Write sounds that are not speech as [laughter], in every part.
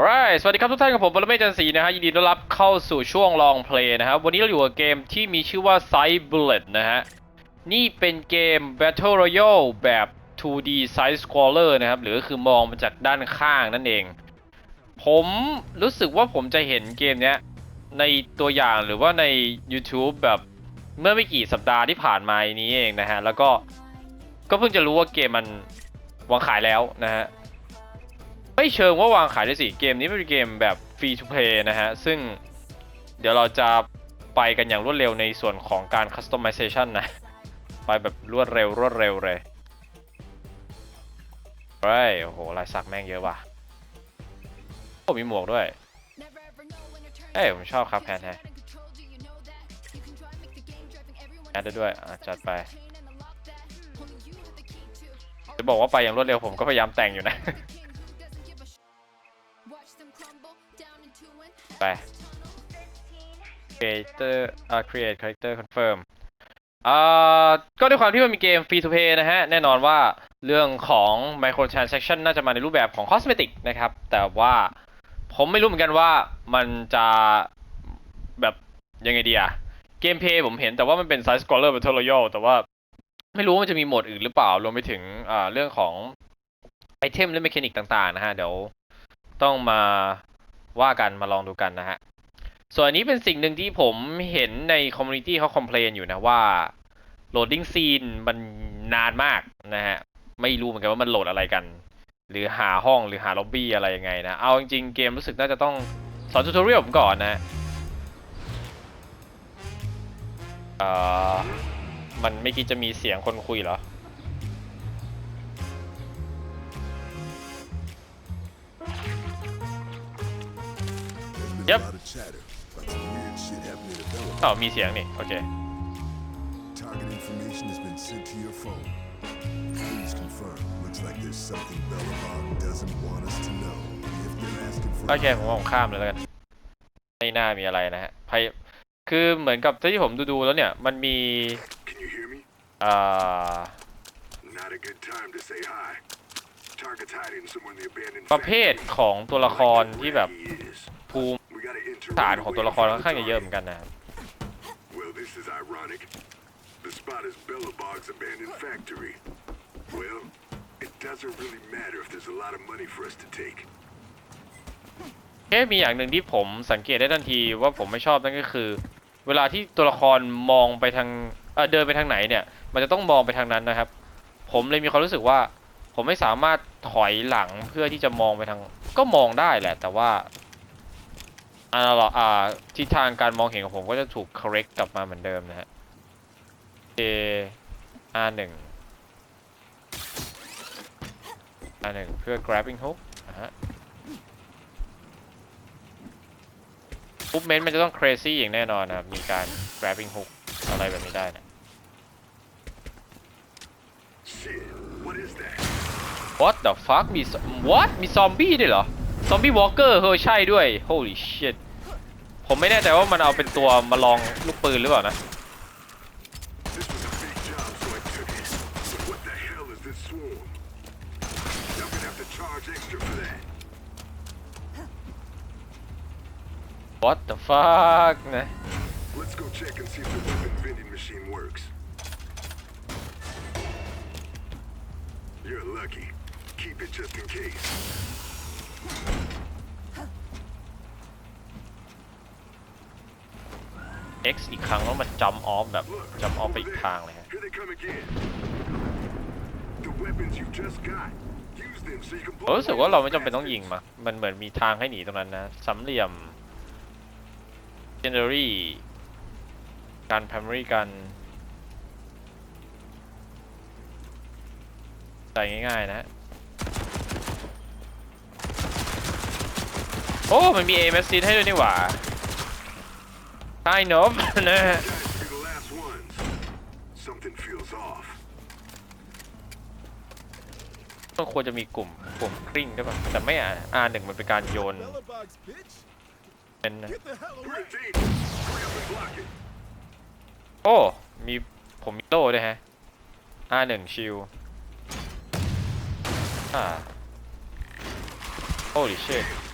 Alright สวัสดีครับทุกท่านกับผมบรเมศจันทร์ศรีนะฮะยินดีต้อนรับเข้าสู่ช่วงลองเพลย์นะครับวันนี้เราอยู่กับเกมที่มีชื่อว่า Side Bullet นะฮะ นี่เป็นเกม Battle Royale แบบ 2D Side Scroller นะครับ หรือคือมองมาจากด้านข้างนั่นเอง ผมรู้สึกว่าผมจะเห็นเกมเนี้ย ในตัวอย่างหรือว่าใน YouTube แบบเมื่อไม่กี่สัปดาห์ที่ผ่านมานี้เองนะฮะ แล้วก็ก็เพิ่งจะรู้ว่าเกมมันวางขายแล้วนะฮะ ไม่เชิงว่าวางขายได้สิเกมนี้เป็นเกมแบบฟรี to play นะฮะ ซึ่งเดี๋ยวเราจะไปกันอย่างรวดเร็วในส่วนของการ customization นะ ไปแบบรวดเร็วรวดเร็วเลยเฮ้ยโอ้โห ลายสักแม่งเยอะว่ะโอ้มีหมวกด้วย เอ้ย ผมชอบครับแพนแฮแอดได้ด้วยอะจัดไป จะบอกว่าไปอย่างรวดเร็วผมก็พยายามแต่งอยู่นะ creator อ่า create character confirm อ่าก็ด้วยความที่มันมีเกม free to play นะฮะ แน่นอนว่าเรื่องของ microtransaction น่าจะมาในรูปแบบของ cosmetic นะครับ แต่ว่าผมไม่รู้เหมือนกันว่ามันจะแบบยังไงดีอะเกมเพย์ผมเห็นแต่ว่ามันเป็น side scroller battle royale แต่ว่าไม่รู้ว่ามันจะมีโหมดอื่นหรือเปล่า รวมไปถึงอ่าเรื่องของไอเทมและเมคานิกต่างๆนะฮะ เดี๋ยวต้องมา ว่ากันมาลองดูกันนะฮะ ส่วนอันนี้เป็นสิ่งหนึ่งที่ผมเห็นในคอมมูนิตี้เขาคอมเพลนอยู่นะว่าโหลดดิ้งซีนมันนานมากนะฮะ ไม่รู้เหมือนกันว่ามันโหลดอะไรกัน หรือหาห้องหรือหาล็อบบี้อะไรยังไงนะ เอาจริงๆเกมรู้สึกน่าจะต้องสอนทูตอเรียลผมก่อนนะเอ่อมันไม่คิดจะมีเสียงคนคุยเหรอ at Bella. อ๋อมีเสียงนี่ โอเค Target information has been sent to your phone. Please confirm. Looks like there's something Bellabog doesn't want us to know. If they're asking for โอเคผมว่าผมข้ามเลยแล้วกันไม่น่ามีอะไรนะฮะพยคือเหมือนกับที่ผมดูๆแล้วเนี่ย มันมี Can you hear me? อ่า Not a good time to say hi. Target's hiding somewhere in the abandoned ประเภทของตัวละครที่แบบ He is. ภูมิ We gotta enter ฐาน right ของ away ตัวละคร from ค่อน the ข้างจะเยอะเหมื target. อนกันนะครับ Well, this is ironic. The spot is Bellabog's abandoned factory. Well, it doesn't really matter if there's a lot of money for us to take. แค่มีอย่างหนึ่งที่ผมสังเกตได้ทันทีว่าผมไม่ชอบนั่นก็คือ เวลาที่ตัวละครมองไปทางเอ่อเดินไปทางไหนเนี่ย มันจะต้องมองไปทางนั้นนะครับ ผมเลยมีความรู้สึกว่า ผมไม่สามารถถอยหลังเพื่อที่จะมองไปทาง ก็มองได้แหละ แต่ว่า อ่าเราอ่าทิศทางการมองเห็นของผมก็จะถูก correct กลับมาเหมือนเดิมนะฮะ A R หนึ่ง R หนึ่งเพื่อ grabbing hook นะฮะ movement มันจะต้อง crazy อย่างแน่นอนนะครับมีการ grabbing hook อะไรแบบนี้ได้นะ What the fuck มี What มีซอมบี้ด้วยเหรอ ซอมบี้วอลเกอร์เฮ้ยใช่ด้วย Holy shit ผมไม่แน่ใจว่ามันเอาเป็นตัวมาลองลูกปืนหรือเปล่านะ This was a big job, so I took it. But what the hell is this swarm? I'm gonna have to charge extra for that. What the fuck นะ Let's go check and see if the weapon vending machine works. You're lucky. Keep it just in case. X อีกครั้งแล้วมัน jump off แบบ Look, jump off ไป over อีก there. ทางเลยฮะ Here they come again. The weapons you just got. Use them so you can ผม blow รู้สึก away ว่าเรา those ไม่จำเป็นต้องยิง bastards. มา มันเหมือนมีทางให้หนีตรงนั้นนะสามเหลี่ยม generary การ primary กันใส่ง่ายๆนะฮะ โอ้ มันมี aim assist ให้ด้วยนี่หว่า kind of นะฮะ Guys will be the last ones. Something feels off. มันควรจะมีกลุ่มกลุ่มคริ่งด้วยป่ะแต่ไม่อะ R หนึ่งมันเป็นการโยน Bellabog's bitch. เป็น Get the hell We're away. in danger. Hurry up and block it. โอ้มีผมมีโล่ด้วยฮะ R หนึ่งชิลอ่า holy shit What a pain in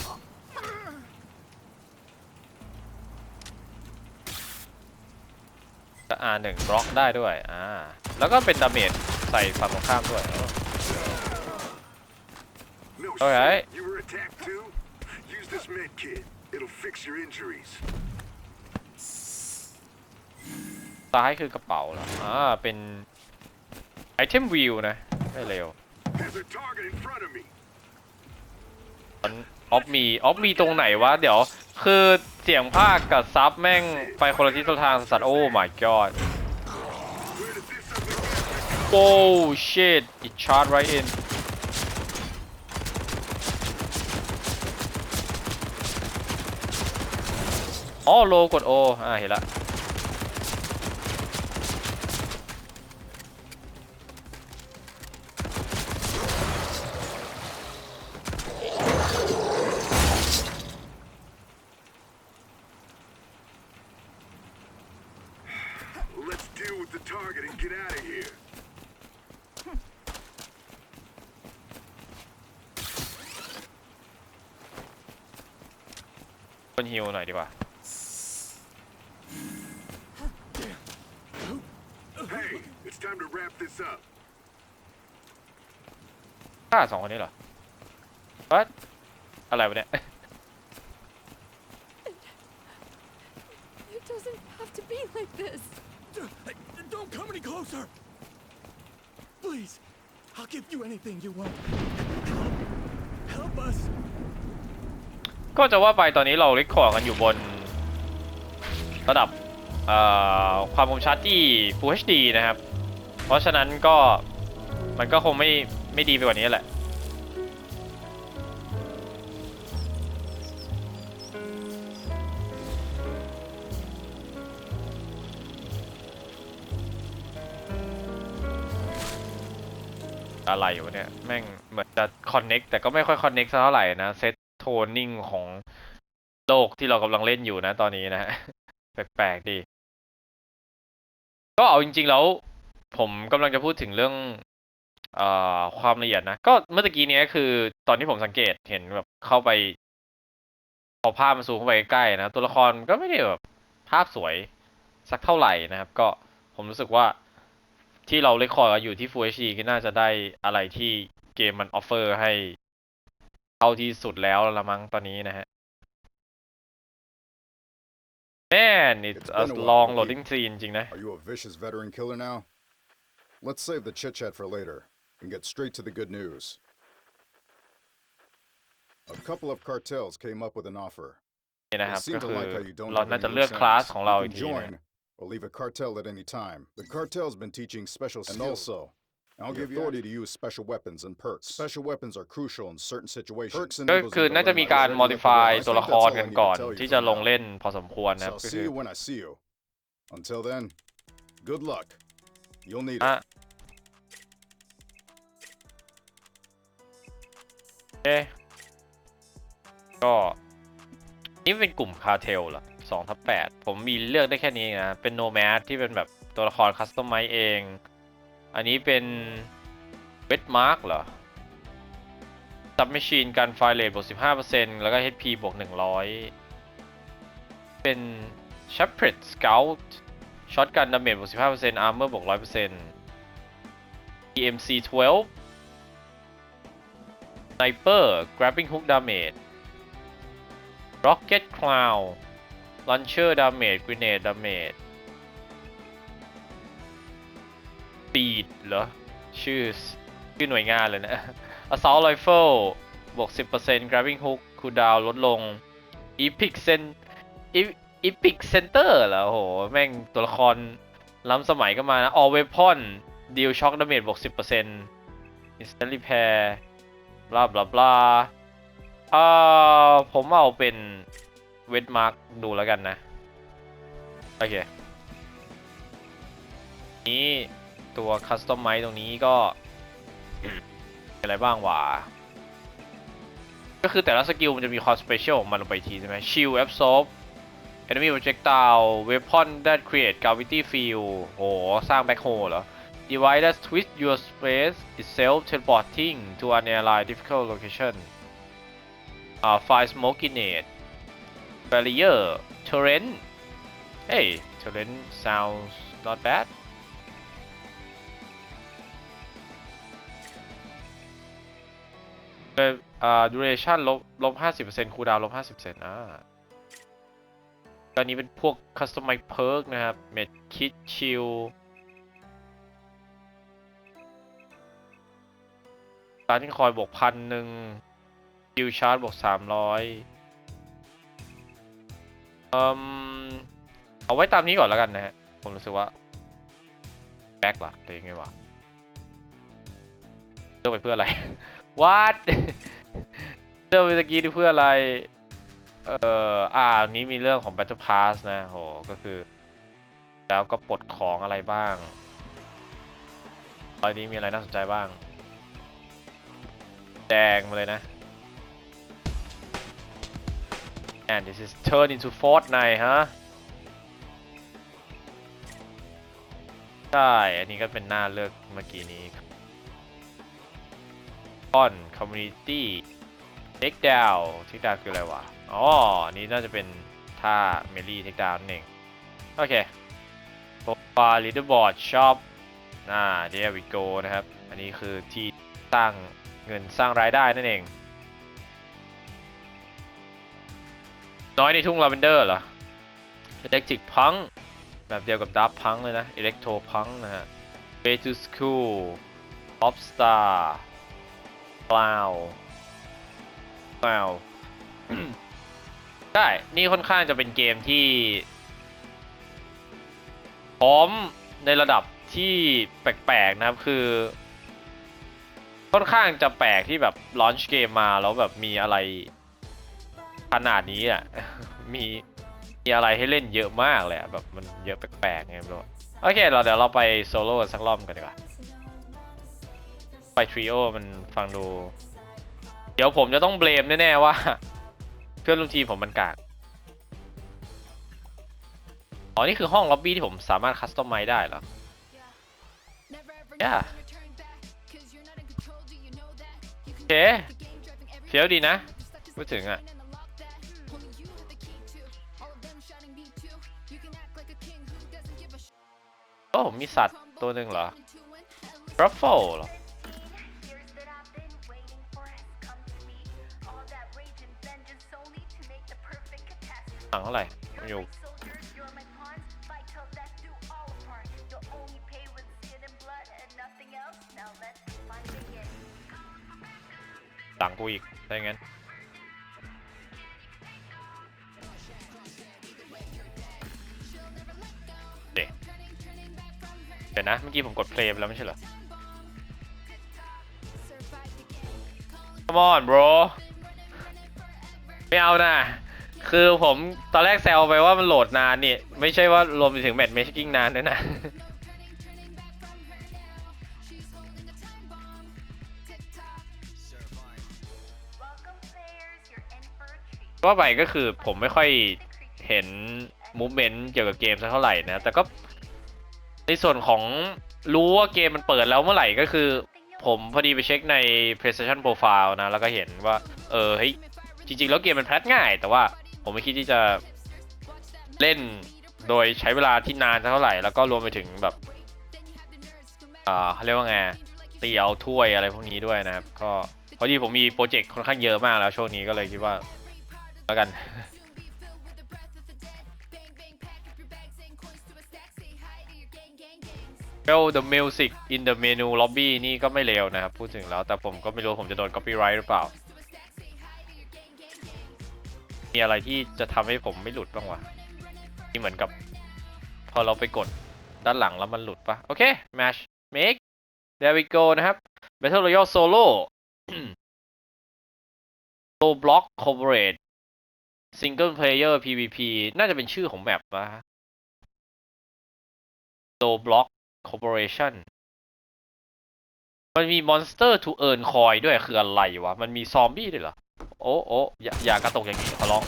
R1 บล็อกได้ด้วยอ่าแล้วก็เป็นดาเมจใส่ฝั่งตรงข้ามด้วย No Alright. shit. You were attacked too? Use this med kit. It'll fix your injuries. ซ้ายคือกระเป๋าแล้วอ่า เป็นไอเทมวิวนะไม่เร็ว There's a target in front of me. ออฟมีออฟมีตรงไหนวะ เดี๋ยว คือเสียงภาคกับซับแม่งไปคนละทิศทางสัตว์โอ้ my god โอ้ shit it shot right in อ๋อโลกดโออ่าเห็นละ get out of here. คนฮิวหน่อยดีกว่า Hey, it's time to wrap this up. ฆ่าสองคนนี้เหรอ what อะไรวะเนี่ย [laughs] It doesn't have to be like this. Sir, Please, I'll give you anything you want. Help, help us. ก็จะว่าไปตอนนี้เราเล็กคอร์กันอยู่บน ระดับความคมชัดที่ Full HD นะครับ เพราะฉะนั้นก็มันก็คงไม่ไม่ดีไปกว่านี้แหละ อะไรวะเนี่ย แม่งเหมือนจะคอนเน็กแต่ก็ไม่ค่อยคอนเน็กเท่าไหร่นะเซตโทนนิ่งของโลกที่เรากำลังเล่นอยู่นะตอนนี้นะฮะแปลกๆดี ก็เอาจริง ๆ แล้ว ผมกำลังจะพูดถึงเรื่องเอ่อความละเอียดนะ ก็เมื่อกี้เนี้ยคือตอนที่ผมสังเกตเห็นแบบเข้าไป พอภาพมันซูมเข้าไปใกล้นะ ตัวละครก็ไม่ได้แบบภาพสวยสักเท่าไหร่นะครับ ก็ผมรู้สึกว่า ที่เราเลคคอร์ดกันอยู่ที่ Full HD ก็น่าจะได้อะไรที่เกมมันออฟเฟอร์ให้เท่าที่สุดแล้วละมั้งตอนนี้นะฮะ Man it's It's a been a while, long Wookie. loading scene จริงนะ Are you a vicious veteran killer now? Let's save the chit chat for later and get straight to the good news. A couple of cartels came up with an offer. นี่นะค They รับ seem ก็ to คือ like how you don't เรา have น่า any จะเลือก loose คลาส ends. ของเรา You อีก can ทีนะ join or leave a cartel at any time. The cartel's been teaching special skills. And also, I'll give you authority to use special weapons and perks. Special weapons are crucial in certain situations. Perks ก็ enables คือ you to น่าจะ learn มี how to การ regulate the modify world. I ตัว think ละค that's ร all I กัน need ก่อน to tell you ที่ for จะลง now. เล่นพอสมควรนะค So รับ I'll ก็คื see อ you when I see you. Until then, good luck. You'll need อ่ะ it. เอ๊ะก็นี่เป็นกลุ่มคาเทลเหรอ สองทับแปดผมมีเลือกได้แค่นี้นะ เป็นโนแมสที่เป็นแบบตัวละครคัสตอมไมเอง อันนี้เป็นเวทมาร์กเหรอซับแมชชีนการไฟเลทบวก 15%แล้วก็ HP บวก 100 เป็น Shepherd Scout ช็อตกันดาเมจบวก 15% Armor บวก 100% EMC 12 Sniper Grabbing Hook Damage Rocket Cloud ลอนเชอร์ดาเมจกรีเนดดาเมจปีดเหรอ ชื่อ ชื่อหน่วยงานเลยนะ Assault Rifle บวก 10% Grabbing Hook คูดาวลดลง Epic Cent Epic Center เหรอโห แม่งตัวละครล้ำสมัยก็มานะ All Weapon Deal Shock Damage บวก 10% Instant Repair บลาบลาบลาอ่าผมเอาเป็น เวทมาร์กดูแล้วกันนะ โอเค นี้ตัวคัสตอมไมตรงนี้ก็อะไรบ้างวะก็คือแต่ละสกิลมันจะมีความสเปเชียลของมันลงไปทีใช่ไหม Shield Absorb Enemy Projectile Weapon that create Gravity Field โหสร้าง Backhoe เหรอ Device that twist your space itself teleporting to an ally difficult location อ่า Fire Smoke Grenade Barrier Torrent Hey Torrent sounds not bad เป็นอ่า duration ลบลบห้าสิบเปอร์เซ็นต์คูลดาวลบห้าสิบเปอร์เซ็นต์อ่าตอนนี้เป็นพวก customize perk นะครับ med kit shield ตาที่คอยบวกพันหนึ่ง shield charge บวกสามร้อย เอ่มเอาไว้ตามนี้ก่อนแล้วกันนะฮะ ผมรู้สึกว่าแบ็กหรือยังไงวะเลือกไปเพื่ออะไร What เลือกไปตะกี้นี่เพื่ออะไร เอ่อ อ่านนี้มีเรื่องของ Battle Pass นะโหก็คือ แล้วก็ปลดของอะไรบ้างตอนนี้มีอะไรน่าสนใจบ้าง แดงมาเลยนะ and this is turn into Fortnite ฮะ ใช่ อันนี้ก็เป็นหน้าเลือกเมื่อกี้นี้ออน community take down take down คืออะไรวะ อ๋อ อันนี้น่าจะเป็นท่าเมลี่ take down นั่นเองโอเค profile leaderboard shop อ่า there we go นะครับ อันนี้คือที่สร้างเงินสร้างรายได้นั่นเอง น้อยในทุ่งลาเวนเดอร์เหรอ electric punk แบบเดียวกับดับพังเลยนะ electro punk นะฮะ way to school pop star cloud cloud ได้ นี่ค่อนข้างจะเป็นเกมที่ พร้อมในระดับที่แปลกๆนะครับคือ ค่อนข้างจะแปลกที่แบบลอนช์เกมมาแล้วแบบมีอะไร ขนาดนี้อะ มีมีอะไรให้เล่นเยอะมากเลยแบบมันเยอะแปลกๆไงไม่รู้โอเคเราเดี๋ยวเราไปโซโล่สักรอบกันดีกว่า ไปทริโอมันฟังดู เดี๋ยวผมจะต้องเบลมแน่ๆว่า เพื่อนร่วมทีมผมมันกากอ๋อ นี่คือห้องล็อบบี้ที่ผมสามารถคัสตอมไมได้เหรอ Yeah โอเคเฟี้ยวดีนะ พูดถึงอะ โอ้ มีสัตว์ตัวหนึ่งเหรอรัฟเฟิลหรอหลังเท่าไหร่อยู่หลังกูอีก ได้งั้น เดี๋ยวนะ เมื่อกี้ผมกดเพลย์ไปแล้วไม่ใช่เหรอ Come on bro ไม่เอานะคือผมตอนแรกแซวไปว่ามันโหลดนานนี่ ไม่ใช่ว่ารวมไปถึงแมทเมชกิ้งนานด้วยนะ Welcome, players. You're in for a treat. ว่าไปก็คือผมไม่ค่อยเห็นมูฟเมนต์เกี่ยวกับเกมสักเท่าไหร่นะ แต่ก็ ในส่วนของรู้ว่าเกมมันเปิดแล้วเมื่อไหร่ก็คือ ผมพอดีไปเช็คใน PlayStation Profile นะ แล้วก็เห็นว่า เออเฮ้ยจริง ๆ แล้วเกมมันแพลตง่าย แต่ว่าผมไม่คิดที่จะเล่นโดยใช้เวลาที่นานเท่าไหร่ แล้วก็รวมไปถึงแบบอ่าเขาเรียกว่าไงตีเอาถ้วยอะไรพวกนี้ด้วยนะครับ ก็พอดีผมมีโปรเจกต์ค่อนข้างเยอะมากแล้วช่วงนี้ก็เลยคิดว่าแล้วกัน Well the music in the menu lobby นี่ก็ไม่เลวนะครับ พูดถึงแล้วแต่ผมก็ไม่รู้ผมจะโดน copyright หรือเปล่า มีอะไรที่จะทำให้ผมไม่หลุดบ้างวะนี่เหมือนกับ พอเราไปกดด้านหลังแล้วมันหลุดปะโอเค match make there we go นะครับ Battle Royale Solo Low Block Corporate Single Player PVP น่าจะเป็นชื่อของแมปนะ Low Block corporation มันมี monster to earn coin ด้วยคืออะไรวะ มันมีซอมบี้ด้วยเหรอ โอ้โอ้อย่าอย่ากระตกอย่างนี้ขอร้อง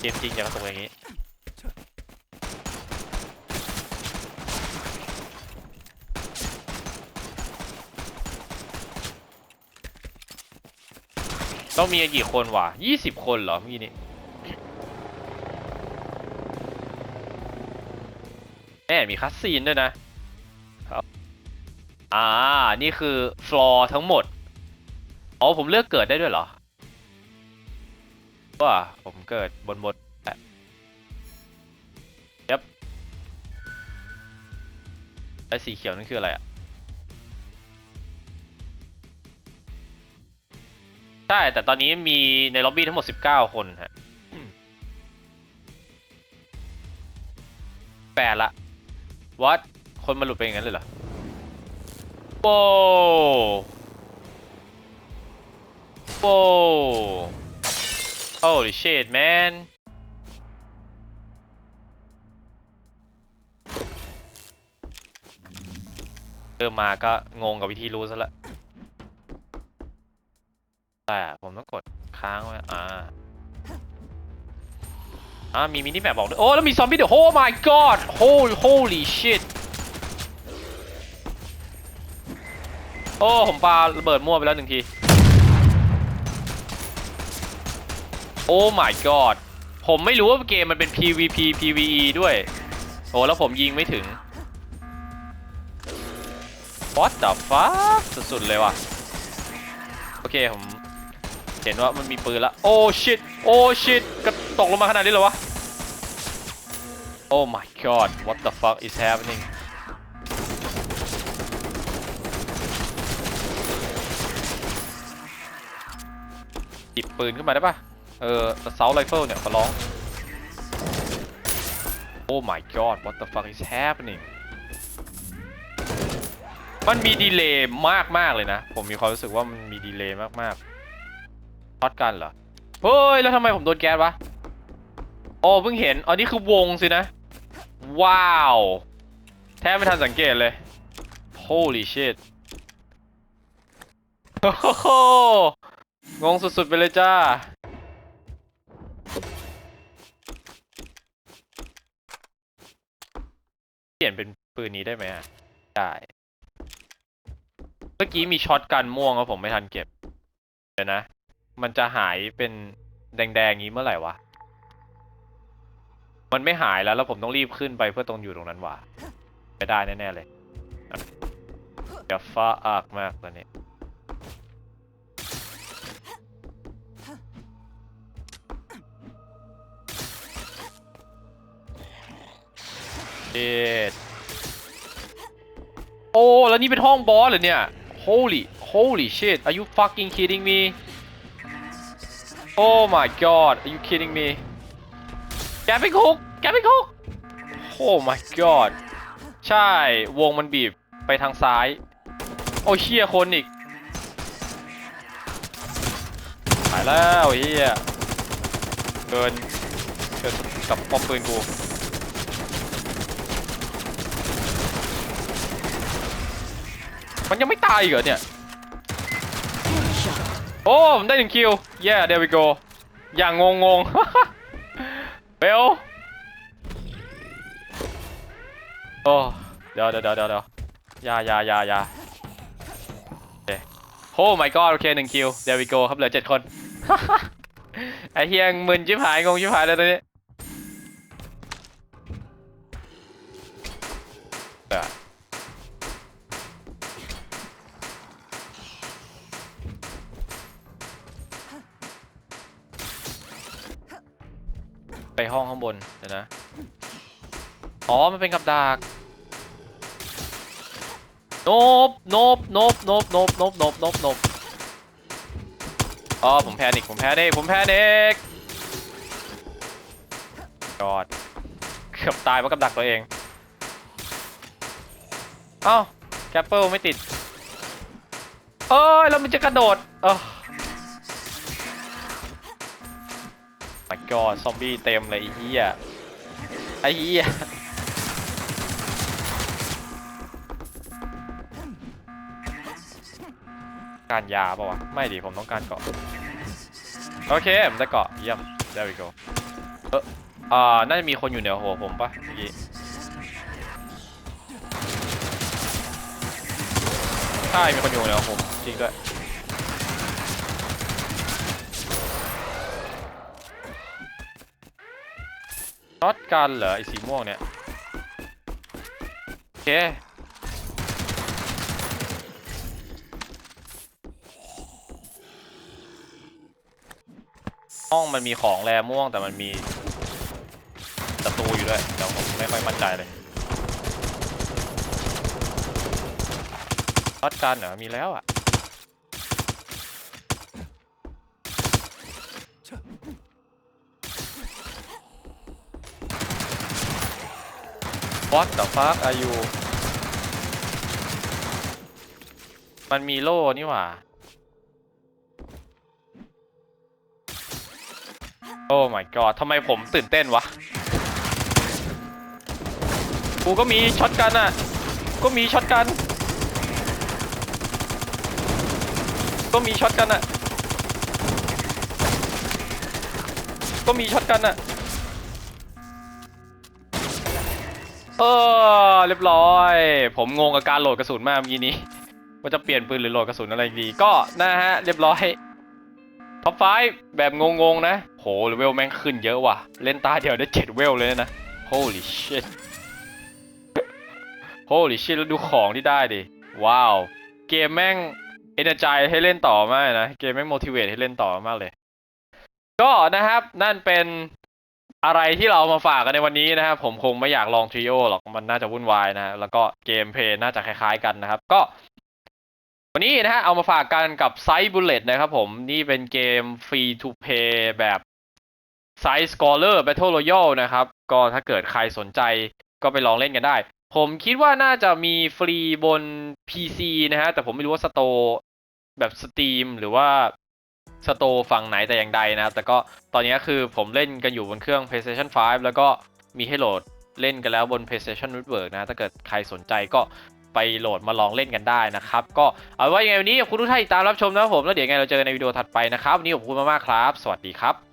เกมจริงอย่ากระตกอย่างนี้ต้องมีกี่คนวะยี่สิบคนเหรอมีนี้ แม่มีคัสซีนด้วยนะครับอ่า นี่คือฟลอร์ทั้งหมด อ๋อ ผมเลือกเกิดได้ด้วยเหรอ ว่า ผมเกิดบนบนยับไอ้สีเขียวนั่นคืออะไรอะ ใช่ แต่ตอนนี้มีในล็อบบี้ทั้งหมด 19 คนฮะแปดละ วัดคนมาหลุดไปอย่างนั้นเลยเหรอโว้โว้ holy shit man เริ่มมาก็งงกับวิธีรู้ซะละแต่ผมต้องกดค้างไว้ อ่า อ่ามีมินิแมปบอกด้วย โอ้ แล้วมีซอมบี้เดี๋ยว oh my god holy holy shit โอ้ ผมปาระเบิดมั่วไปแล้วหนึ่งที โอ้ my god ผมไม่รู้ว่าเกมมันเป็น PVP PVE ด้วย โอ้ แล้วผมยิงไม่ถึง what the fuck สุด ๆ เลยว่ะ โอเค ผม เห็นว่ามันมีปืนละ โอ้ shit โอ้ shit กระตกลงมาขนาดนี้เหรอวะ Oh my god what the fuck is happening หยิบปืนขึ้นมาได้ปะเออ assault rifle เนี่ยขอร้อง Oh my god what the fuck is happening มันมีดีเลย์มากมากเลยนะ ผมมีความรู้สึกว่ามันมีดีเลย์มากๆช็อตกันเหรอ เฮ้ย แล้วทำไมผมโดนแก๊สวะ โอ้เพิ่งเห็น อันนี้คือวงสินะ ว้าว แทบไม่ทันสังเกตเลย holy shit โอ้โหงงสุดๆไปเลยจ้า เปลี่ยนเป็นปืนนี้ได้ไหมอะได้ เมื่อกี้มีช็อตกันม่วงแล้วผมไม่ทันเก็บ เดี๋ยวนะ มันจะหายเป็นแดงๆงี้เมื่อไหร่วะ มันไม่หายแล้วแล้วผมต้องรีบขึ้นไปเพื่อตรงอยู่ตรงนั้นว่ะไม่ได้แน่ๆเลยเดี๋ยวฟ้าอากมากตอนนี้เอ็ดโอ้ แล้วนี่เป็นห้องบอสเหรอเนี่ย holy holy shit are you fucking kidding me oh my god are you kidding me แกไปคุก แกไปคุก oh my god ใช่ วงมันบีบไปทางซ้าย โอ้เชี่ยคนอีกหายแล้วเฮียเกินเกินกับปอมปืนกูมันยังไม่ตายเหรอเนี่ย โอ้ ผมได้หนึ่งคิว yeah there we go อย่างงงง เบลโอ้เดี๋ยวเดี๋ยวเดี๋ยวเดี๋ยวยาอยายาอยาโอเโอ้ my god โอเคหนึ่งคิว there we go ครับเหลือเจ็ดคน ไอเฮียงมึนชิบหาย งงชิบหายเลยตอนนี้ ไปห้องข้างบน เดี๋ยวนะ อ๋อ มันเป็นกับดักโนบโนบโนบโนบโนบโนบโนบโนบโนบอ๋อ ผมแพนิกผมแพนิกผมแพนิกกอด เกือบตายเพราะกับดักตัวเอง เอ้าแคปเปิลไม่ติดเอ้ยแล้วมันจะกระโดดเออ my god ซอมบี้เต็มเลยไอ้เหี้ยไอ้เหี้ยการยาป่าวะ ไม่ดิผมต้องการเกาะ โอเคผมจะเกาะเยี่ยม there we go เอออ่าน่าจะมีคนอยู่เหนือหัวผมปะเมื่อกี้ใช่มีคนอยู่เหนือผมจริงด้วย ช็อตกันเหรอไอสีม่วงเนี่ยโอเคห้องมันมีของแรม่วงแต่มันมีศัตรูอยู่ด้วยเดี๋ยวผมไม่ค่อยมั่นใจเลยช็อตกันเหรอมีแล้วอะ What the fuck are you มันมีโล่นี่หว่า โอ้ my god ทำไมผมตื่นเต้นวะ กูก็มีช็อตกันอะ ก็มีช็อตกัน ก็มีช็อตกันอะ ก็มีช็อตกันอะ เออเรียบร้อย ผมงงกับการโหลดกระสุนมากเมื่อกี้นี้ว่าจะเปลี่ยนปืนหรือโหลดกระสุนอะไรดี ก็นะฮะเรียบร้อยท็อปไฟแบบงงๆนะ โหเลเวลแม่งขึ้นเยอะว่ะ เล่นตาเดียวได้เจ็ดเวลเลยนะ holy shit holy shit แล้วดูของที่ได้ดิ ว้าว เกมแม่ง energize ให้เล่นต่อมากนะ เกมแม่ง motivate ให้เล่นต่อมากเลย ก็นะครับนั่นเป็น อะไรที่เรามาฝากกันในวันนี้นะครับผมคงไม่อยากลองทริโอหรอกมันน่าจะวุ่นวายนะฮะแล้วก็เกมเพลย์น่าจะคล้ายๆกันนะครับ ก็ วันนี้นะฮะเอามาฝากกันกับไซ e ์บุลเลตนะครับผมนี่เป็นเกมฟรีทูเพย์แบบไซ e ์สกอ r เลอร์ Battle Royale นะครับ ก็ถ้าเกิดใครสนใจก็ไปลองเล่นกันได้ ผมคิดว่าน่าจะมีฟรีบน PC นะฮะแต่ผมไม่รู้ว่าสโตแบบ Steam หรือว่า สโตฝั่งไหนแต่อย่างใดนะครับ แต่ก็ตอนนี้คือผมเล่นกันอยู่บนเครื่อง PlayStation 5 แล้วก็มีให้โหลดเล่นกันแล้วบน PlayStation Network นะถ้าเกิดใครสนใจก็ไปโหลดมาลองเล่นกันได้นะครับ ก็เอาไว้ยังไงวันนี้ขอบคุณทุกท่านที่ตามรับชมนะครับผมแล้วเดี๋ยวยังไงเราเจอกันในวิดีโอถัดไปนะครับวันนี้ขอบคุณมากๆครับ สวัสดีครับ